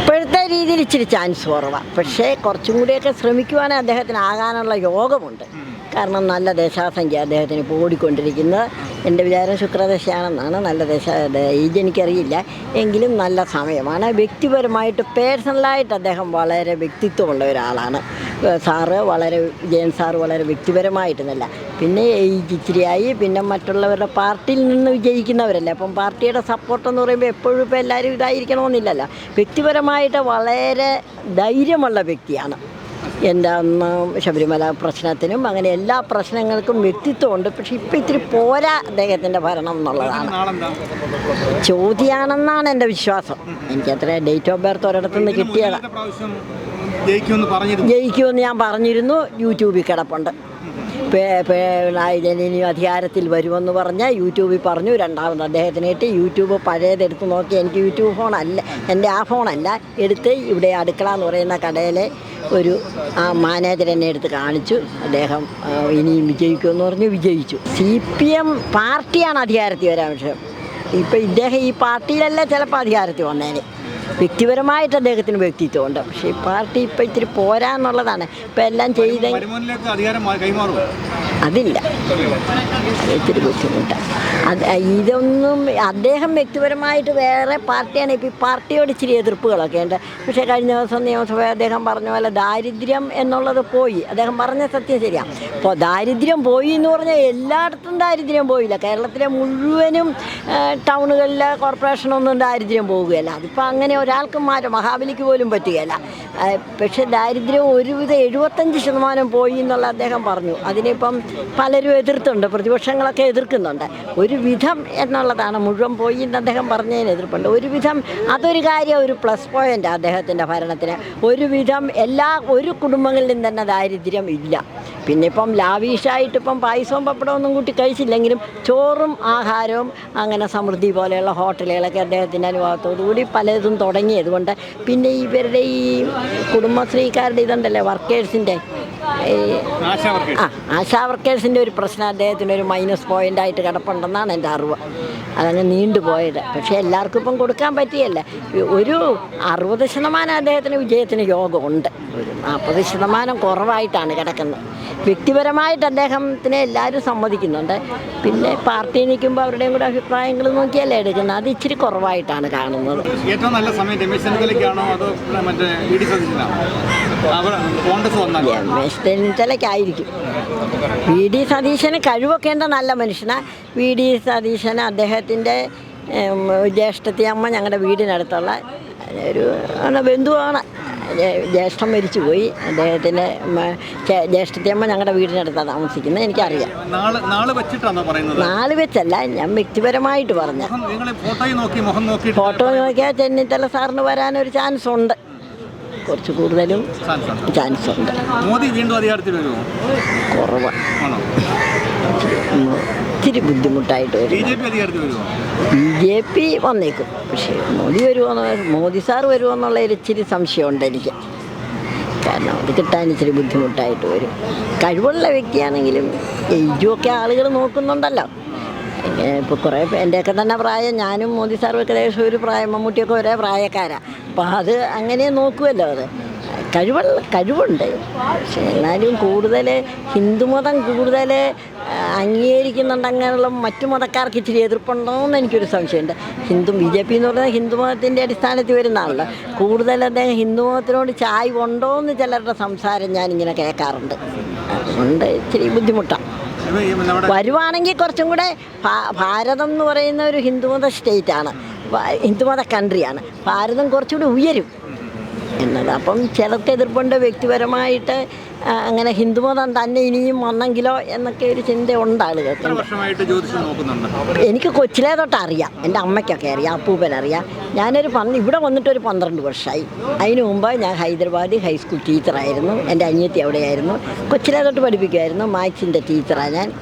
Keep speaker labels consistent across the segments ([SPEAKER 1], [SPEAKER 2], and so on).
[SPEAKER 1] ഇപ്പോഴത്തെ രീതിയിൽ ഇച്ചിരി ചാൻസ് കുറവാണ് പക്ഷേ കുറച്ചും കൂടിയൊക്കെ ശ്രമിക്കുവാനേ അദ്ദേഹത്തിന് ആകാനുള്ള യോഗമുണ്ട്. കാരണം നല്ല ദേശാസംഖ്യ അദ്ദേഹത്തിന് ഇപ്പോൾ ഓടിക്കൊണ്ടിരിക്കുന്നത് എന്റെ വിചാരം ശുക്രദശയാണെന്നാണ്. നല്ല ദേശ ഏജ് എനിക്കറിയില്ല. എങ്കിലും നല്ല സമയമാണ്. വ്യക്തിപരമായിട്ട് പേഴ്സണലായിട്ട് അദ്ദേഹം വളരെ വ്യക്തിത്വമുള്ള ഒരാളാണ്. സാറ് വളരെ വിജയൻ സാറ് വളരെ വ്യക്തിപരമായിട്ടെന്നല്ല പിന്നെ ഇച്ചിരിയായി പിന്നെ മറ്റുള്ളവരുടെ പാർട്ടിയിൽ നിന്ന് വിജയിക്കുന്നവരല്ലേ. അപ്പം പാർട്ടിയുടെ സപ്പോർട്ട് എന്ന് പറയുമ്പോൾ എപ്പോഴും ഇപ്പോൾ എല്ലാവരും ഇതായിരിക്കണമെന്നില്ലല്ലോ. വ്യക്തിപരമായിട്ട് വളരെ ധൈര്യമുള്ള വ്യക്തിയാണ്. എന്റെ അന്ന് ശബരിമല പ്രശ്നത്തിനും അങ്ങനെ എല്ലാ പ്രശ്നങ്ങൾക്കും വ്യക്തിത്വമുണ്ട് പക്ഷെ ഇപ്പം ഇത്തിരി പോരാ അദ്ദേഹത്തിന്റെ ഭരണം എന്നുള്ളതാണ്. ചോദ്യമാണെന്നാണ് എന്റെ വിശ്വാസം. എനിക്കത്ര ഡേറ്റ് ഓഫ് ബർത്ത് ഒരിടത്തുനിന്ന് കിട്ടിയതാണ്
[SPEAKER 2] ജയിക്കുമെന്ന്
[SPEAKER 1] ഞാൻ പറഞ്ഞിരുന്നു. യൂട്യൂബിൽ കിടപ്പുണ്ട്. ഇനി അധികാരത്തിൽ വരുമെന്ന് പറഞ്ഞ് യൂട്യൂബിൽ പറഞ്ഞു. രണ്ടാമത് അദ്ദേഹത്തിന് കിട്ടി യൂട്യൂബ് പഴയതെടുത്ത് നോക്കി. എനിക്ക് യൂട്യൂബ് ഫോണല്ല എന്റെ ആ ഫോണല്ല. എടുത്ത് ഇവിടെ അടുക്കള എന്ന് പറയുന്ന കടയിലെ ഒരു ആ മാനേജർ എന്നെ എടുത്ത് കാണിച്ചു. അദ്ദേഹം ഇനിയും വിജയിക്കുമെന്ന് പറഞ്ഞു വിജയിച്ചു. സി പി എം പാർട്ടിയാണ് അധികാരത്തിൽ വരാൻ വിഷയം ഇപ്പം ഇദ്ദേഹം ഈ പാർട്ടിയിലല്ല ചിലപ്പോൾ അധികാരത്തിൽ വന്നേനെ. വ്യക്തിപരമായിട്ട് അദ്ദേഹത്തിന് വ്യക്തിത്വമുണ്ട്. പക്ഷേ ഈ പാർട്ടി ഇപ്പം ഇത്തിരി പോരാന്നുള്ളതാണ് ഇപ്പം എല്ലാം ചെയ്ത അതില്ല. ഇത്തിരി ബുദ്ധിമുട്ടാണ് അത് ഇതൊന്നും അദ്ദേഹം വ്യക്തിപരമായിട്ട് വേറെ പാർട്ടിയാണ്. ഇപ്പം ഈ പാർട്ടിയോട് ഇച്ചിരി എതിർപ്പുകളൊക്കെ ഉണ്ട്. പക്ഷേ കഴിഞ്ഞ ദിവസം നിയമസഭ അദ്ദേഹം പറഞ്ഞ പോലെ ദാരിദ്ര്യം എന്നുള്ളത് പോയി. അദ്ദേഹം പറഞ്ഞ സത്യം ശരിയാണ് അപ്പോൾ ദാരിദ്ര്യം പോയി എന്ന് പറഞ്ഞാൽ എല്ലായിടത്തും ദാരിദ്ര്യം പോയില്ല. കേരളത്തിലെ മുഴുവനും ടൗണുകളിലെ കോർപ്പറേഷനൊന്നും ദാരിദ്ര്യം പോവുകയല്ല അതിപ്പോൾ അങ്ങനെ ഒരാൾക്കും മാറ്റം മഹാബലിക്ക് പോലും പറ്റുകയില്ല. പക്ഷെ ദാരിദ്ര്യം ഒരുവിധ എഴുപത്തഞ്ച് ശതമാനം പോയി എന്നുള്ള അദ്ദേഹം പറഞ്ഞു. അതിനിപ്പം പലരും എതിർത്തുണ്ട് പ്രതിപക്ഷങ്ങളൊക്കെ എതിർക്കുന്നുണ്ട്. ഒരു വിധം എന്നുള്ളതാണ് മുഴുവൻ പോയി എന്ന് അദ്ദേഹം പറഞ്ഞതിന് എതിർപ്പുണ്ട്. ഒരു വിധം അതൊരു കാര്യം ഒരു പ്ലസ് പോയിന്റ് അദ്ദേഹത്തിന്റെ ഭരണത്തിന്. ഒരു വിധം എല്ലാ ഒരു കുടുംബങ്ങളിലും തന്നെ ദാരിദ്ര്യം ഇല്ല. പിന്നെ ഇപ്പം ലാവീഷായിട്ട് ഇപ്പം പായസവും പപ്പടവും ഒന്നും കൂട്ടി കഴിച്ചില്ലെങ്കിലും ചോറും ആഹാരവും അങ്ങനെ സമൃദ്ധി പോലെയുള്ള ഹോട്ടലുകളൊക്കെ അദ്ദേഹത്തിന്റെ അനുഭവത്തോടു കൂടി പലതും തുടങ്ങിയതുകൊണ്ട് പിന്നെ ഇവരുടെ ഈ കുടുംബശ്രീക്കാരുടെ ഇതുണ്ടല്ലേ
[SPEAKER 2] വർക്കേഴ്സിന്റെ?
[SPEAKER 1] ആ ആശാ വർക്കേഴ്സിന്റെ ഒരു പ്രശ്നം അദ്ദേഹത്തിന് ഒരു മൈനസ് പോയിന്റ് ആയിട്ട് കിടപ്പുണ്ടെന്നാണ് എന്റെ അറിവ്. അതങ്ങ് നീണ്ടുപോയത് പക്ഷേ എല്ലാവർക്കും ഇപ്പം കൊടുക്കാൻ പറ്റിയല്ല. ഒരു അറുപത് ശതമാനം അദ്ദേഹത്തിന് വിജയത്തിന് യോഗമുണ്ട്. ഒരു നാൽപ്പത് ശതമാനം കുറവായിട്ടാണ് കിടക്കുന്നത്. വ്യക്തിപരമായിട്ട് അദ്ദേഹത്തിനെ എല്ലാവരും സമ്മതിക്കുന്നുണ്ട്. പിന്നെ പാർട്ടി നിൽക്കുമ്പോൾ അവരുടെയും കൂടെ അഭിപ്രായങ്ങൾ നോക്കിയല്ലേ എടുക്കുന്നത്. അത് ഇച്ചിരി കുറവായിട്ടാണ് കാണുന്നത്.
[SPEAKER 2] ഏറ്റവും നല്ല സമയം രമേശ് ചെന്നിത്തലയ്ക്കാണോ അതോ മറ്റേ
[SPEAKER 1] രമേശ് ചെന്നിത്തലയ്ക്കായിരിക്കും. വി ഡി സതീശന് കഴിവൊക്കെ ഉണ്ട് നല്ല മനുഷ്യനാണ് വി ഡി സതീശന് അദ്ദേഹത്തിന്റെ ജ്യേഷ്ഠത്തിയമ്മ ജ്യേഷ്ഠത്തി അമ്മ ഞങ്ങളുടെ വീടിനടുത്തുള്ള ഒരു ബന്ധുവാണ്. ജേ- മരിച്ചു പോയി അദ്ദേഹത്തിന്റെ ജ്യേഷ്ഠത്തിയമ്മ ഞങ്ങളുടെ വീടിനടുത്താണ് താമസിക്കുന്നത്. എനിക്കറിയാം. നാല് വെച്ചല്ല ഞാൻ വ്യക്തിപരമായിട്ട് പറഞ്ഞ. ഫോട്ടോ നോക്കിയാൽ ചെന്നിത്തല സാറിന് വരാനൊരു ചാൻസ് ഉണ്ട് കുറച്ച് കൂടുതലും ചാൻസ് ഉണ്ട്
[SPEAKER 2] മോദി വീണ്ടും അധികാരത്തിൽ വരുമോ?
[SPEAKER 1] കുറവാണ് ഉം, ബുദ്ധിമുട്ടായിട്ട് വരും ബി ജെ പി വന്നേക്കും. പക്ഷേ മോദി വരുമോന്ന് മോദി സാർ വരുമോന്നുള്ള ഇച്ചിരി സംശയമുണ്ട് എനിക്ക്. കാരണം അത് കിട്ടാൻ ഇച്ചിരി ബുദ്ധിമുട്ടായിട്ട് വരും. കഴിവുള്ള വ്യക്തിയാണെങ്കിലും ഏജുമൊക്കെ ആളുകൾ നോക്കുന്നുണ്ടല്ലോ. ഇപ്പോൾ കുറേ എന്റെയൊക്കെ തന്നെ പ്രായം ഞാനും മോദി സാറും ഒക്കെ ഏകദേശം ഒരു പ്രായം മമ്മൂട്ടിയൊക്കെ ഒരേ പ്രായക്കാരാണ് അപ്പോൾ അത് അങ്ങനെ നോക്കുമല്ലോ അത്. കഴിവുള്ള കഴിവുണ്ട്. പക്ഷെ എന്നാലും കൂടുതൽ ഹിന്ദുമതം കൂടുതൽ അംഗീകരിക്കുന്നുണ്ട് അങ്ങനെയുള്ള മറ്റു മതക്കാർക്ക് ഇച്ചിരി എതിർപ്പുണ്ടോയെന്ന് എനിക്കൊരു സംശയമുണ്ട്. ഹിന്ദു ബി ജെ പി എന്ന് പറഞ്ഞാൽ ഹിന്ദുമതത്തിന്റെ അടിസ്ഥാനത്തിൽ വരുന്ന ആളല്ലോ. കൂടുതൽ അദ്ദേഹം ഹിന്ദുമതത്തിനോട് ചായ്വ് ഉണ്ടോ എന്ന് ചിലരുടെ സംസാരം ഞാനിങ്ങനെ കേൾക്കാറുണ്ട്. അതുകൊണ്ട് ഇച്ചിരി ബുദ്ധിമുട്ടാണ് വരുവാണെങ്കിൽ കുറച്ചും കൂടെ ഭാരതം എന്ന് പറയുന്ന ഒരു ഹിന്ദുമത സ്റ്റേറ്റാണ്. ഹിന്ദുമത കൺട്രിയാണ്. ഭാരതം കുറച്ചുകൂടി ഉയരും. എന്നത്. അപ്പം ചിലർക്ക് എതിർപ്പുണ്ട് വ്യക്തിപരമായിട്ട് അങ്ങനെ ഹിന്ദുമതം തന്നെ ഇനിയും വന്നെങ്കിലോ എന്നൊക്കെ ഒരു ചിന്ത ഉണ്ട് ആളുകൾക്ക് എനിക്ക് കൊച്ചിലേ തൊട്ട് അറിയാം എന്റെ അമ്മയ്ക്കൊക്കെ അറിയാം അപ്പൂപ്പൻ അറിയാം ഞാനൊരു പന്ത് ഇവിടെ വന്നിട്ട് ഒരു പന്ത്രണ്ട് വർഷമായി. അതിന് മുമ്പ് ഞാൻ ഹൈദരാബാദ് ഹൈസ്കൂൾ ടീച്ചറായിരുന്നു എന്റെ അനിയത്തി അവിടെയായിരുന്നു. കൊച്ചിലേ തൊട്ട് പഠിപ്പിക്കുമായിരുന്നു മാത്സിന്റെ ടീച്ചറാണ് ഞാൻ.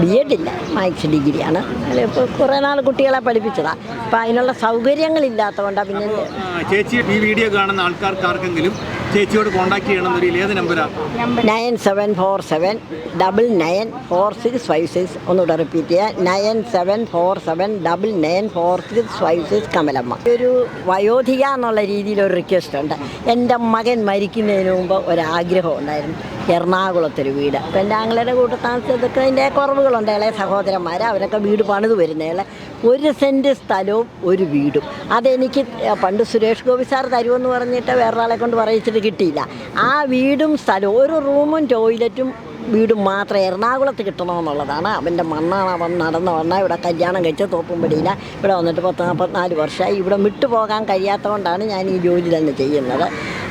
[SPEAKER 1] ബി എഡ് ഇല്ല. മാത്സ് ഡിഗ്രിയാണ്. ഇപ്പോൾ കുറേ നാൾ കുട്ടികളെ പഠിപ്പിച്ചതാണ് അപ്പോൾ അതിനുള്ള സൗകര്യങ്ങളില്ലാത്തതുകൊണ്ടാണ് പിന്നെ
[SPEAKER 2] ചേച്ചി ഈ വീഡിയോ കാണുന്ന ആൾക്കാർക്ക് ആർക്കെങ്കിലും ചേച്ചിയോട് കോൺടാക്ട് ചെയ്യണം എന്നൊരു ഏത് നമ്പറാണ്
[SPEAKER 1] nine seven four seven double nine four six five six ഒന്നുകൂടെ റിപ്പീറ്റ് ചെയ്യുക nine seven four seven double nine four six five six Kamalamma. ഒരു വയോധിക എന്നുള്ള രീതിയിൽ ഒരു റിക്വസ്റ്റ് ഉണ്ട്. എന്റെ മകൻ മരിക്കുന്നതിന് മുമ്പ് ഒരാഗ്രഹം ഉണ്ടായിരുന്നു. എറണാകുളത്തൊരു വീട്. അപ്പം എന്റെ ആങ്ങളുടെ കൂട്ടത്താമസത്തൊക്കെ അതിന്റെ കുറവുകളുണ്ട്. ഇളയ സഹോദരന്മാർ അവരൊക്കെ വീട് പണിത് വരുന്നേളെ ഒരു സെന്റ് സ്ഥലവും ഒരു വീടും. അതെനിക്ക് പണ്ട് സുരേഷ് ഗോപി സാർ തരുമെന്ന് പറഞ്ഞിട്ട് വേറൊരാളെ കൊണ്ട് പറയിച്ചിട്ട് കിട്ടിയില്ല. ആ വീടും സ്ഥലവും ഒരു റൂമും ടോയ്ലറ്റും വീടും മാത്രം എറണാകുളത്ത് കിട്ടണമെന്നുള്ളതാണ്. അവന്റെ മണ്ണാണ് അവൻ നടന്ന് വന്നാൽ ഇവിടെ കല്യാണം കഴിച്ച തോപ്പുംപടിയില്ല ഇവിടെ വന്നിട്ട് പത്ത് നാൽപ്പത്തിനാല് വർഷമായി. ഇവിടെ വിട്ടുപോകാൻ കഴിയാത്തതുകൊണ്ടാണ് ഞാൻ ഈ ജോലി തന്നെ ചെയ്യുന്നത്.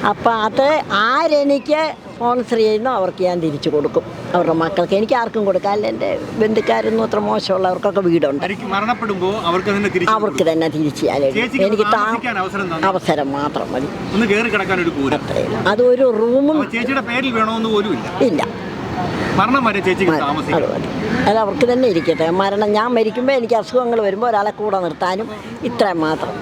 [SPEAKER 1] അപ്പോൾ അത് ആരെനിക്ക് സ്പോൺസർ ചെയ്യുന്നു അവർക്ക് ഞാൻ തിരിച്ചു കൊടുക്കും. അവരുടെ മക്കൾക്ക് എനിക്ക് ആർക്കും കൊടുക്കാം. അല്ല എന്റെ ബന്ധുക്കാരൊന്നും അത്ര മോശമുള്ളവർക്കൊക്കെ വീടുണ്ട്.
[SPEAKER 2] മരണപ്പെടുമ്പോൾ അവർക്ക് തന്നെ തിരിച്ചു
[SPEAKER 1] അവർക്ക് തന്നെ തിരിച്ചു എനിക്ക്
[SPEAKER 2] അവസരം
[SPEAKER 1] മാത്രം മതി. അത്രയേ. അതൊരു റൂമും
[SPEAKER 2] ഇല്ല. മരണം വരെ ചേച്ചിക്ക്
[SPEAKER 1] അത്
[SPEAKER 2] താമസിക്കാം.
[SPEAKER 1] അവർക്ക് തന്നെ ഇരിക്കട്ടെ. മരണം ഞാൻ മരിക്കുമ്പോൾ എനിക്ക് അസുഖങ്ങൾ വരുമ്പോൾ ഒരാളെ കൂടെ നിർത്താനും ഇത്രയും മാത്രം.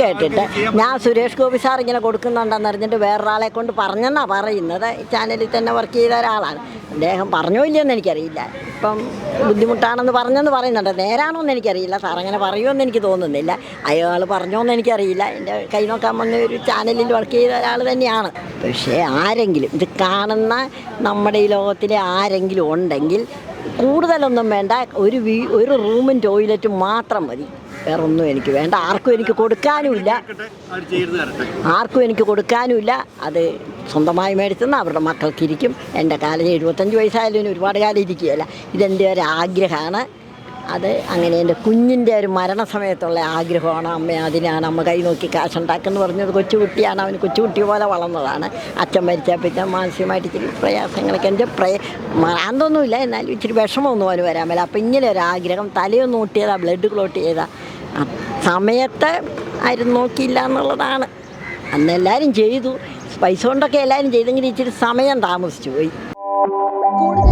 [SPEAKER 2] കേട്ടിട്ട്
[SPEAKER 1] ഞാൻ സുരേഷ് ഗോപി സാർ ഇങ്ങനെ കൊടുക്കുന്നുണ്ടെന്ന് അറിഞ്ഞിട്ട് വേറൊരാളെ കൊണ്ട് പറഞ്ഞെന്നാ പറയുന്നത്. ചാനലിൽ തന്നെ വർക്ക് ചെയ്ത ഒരാളാണ്. അദ്ദേഹം പറഞ്ഞോ ഇല്ലയെന്ന് എനിക്കറിയില്ല. ഇപ്പം ബുദ്ധിമുട്ടാണെന്ന് പറഞ്ഞെന്ന് പറയുന്നുണ്ട്. നേരാണോ എന്ന് എനിക്കറിയില്ല. സാർ അങ്ങനെ പറയുമെന്ന് എനിക്ക് തോന്നുന്നില്ല. അയാൾ പറഞ്ഞോന്ന് എനിക്കറിയില്ല. എന്റെ കൈ നോക്കാൻ വന്ന ഒരു ചാനലിൽ വർക്ക് ചെയ്ത ഒരാൾ തന്നെയാണ്. പക്ഷേ ആരെങ്കിലും ഇത് കാണുന്ന നമ്മുടെ ഈ ലോകത്തിലെ ആരെങ്കിലും ഉണ്ടെങ്കിൽ കൂടുതലൊന്നും വേണ്ട. ഒരു വീ ഒരു റൂമും ടോയ്ലറ്റും മാത്രം മതി. വേറെ ഒന്നും എനിക്ക് വേണ്ട. ആർക്കും എനിക്ക് കൊടുക്കാനുമില്ല ആർക്കും എനിക്ക് കൊടുക്കാനുമില്ല അത് സ്വന്തമായി മേടിച്ചെന്ന് അവരുടെ മക്കൾക്കിരിക്കും. എന്റെ കാലം എഴുപത്തഞ്ച് വയസ്സായാലും ഒരുപാട് കാലം ഇരിക്കുകയല്ല. ഇതെന്റെ ഒരു ആഗ്രഹമാണ് അത് അങ്ങനെ എന്റെ കുഞ്ഞിന്റെ ഒരു മരണസമയത്തുള്ള ആഗ്രഹമാണ്. അമ്മ അതിനാണ് അമ്മ കൈ നോക്കി കാശുണ്ടാക്കുന്നു പറഞ്ഞത് കൊച്ചുകുട്ടിയാണ്. അവന് കൊച്ചുകുട്ടി പോലെ വളർന്നതാണ്. അച്ഛൻ മരിച്ച പിന്നെ മാനസികമായിട്ട് ഇച്ചിരി പ്രയാസങ്ങളൊക്കെ എന്റെ പ്രയ മറാന്തൊന്നുമില്ല എന്നാലും ഇച്ചിരി വിഷമമൊന്നും അവന് വരാൻ പറ്റില്ല അപ്പം ഇങ്ങനെ ഒരു ആഗ്രഹം തലയൊന്നും ഊട്ടിയതാ ബ്ലഡ് ക്ലോട്ട് ചെയ്താ സമയത്ത് ആരും നോക്കിയില്ല എന്നുള്ളതാണ്. അന്ന് എല്ലാവരും ചെയ്തു. പൈസ കൊണ്ടൊക്കെ എല്ലാവരും ചെയ്തെങ്കിൽ ഇച്ചിരി സമയം താമസിച്ചു പോയി.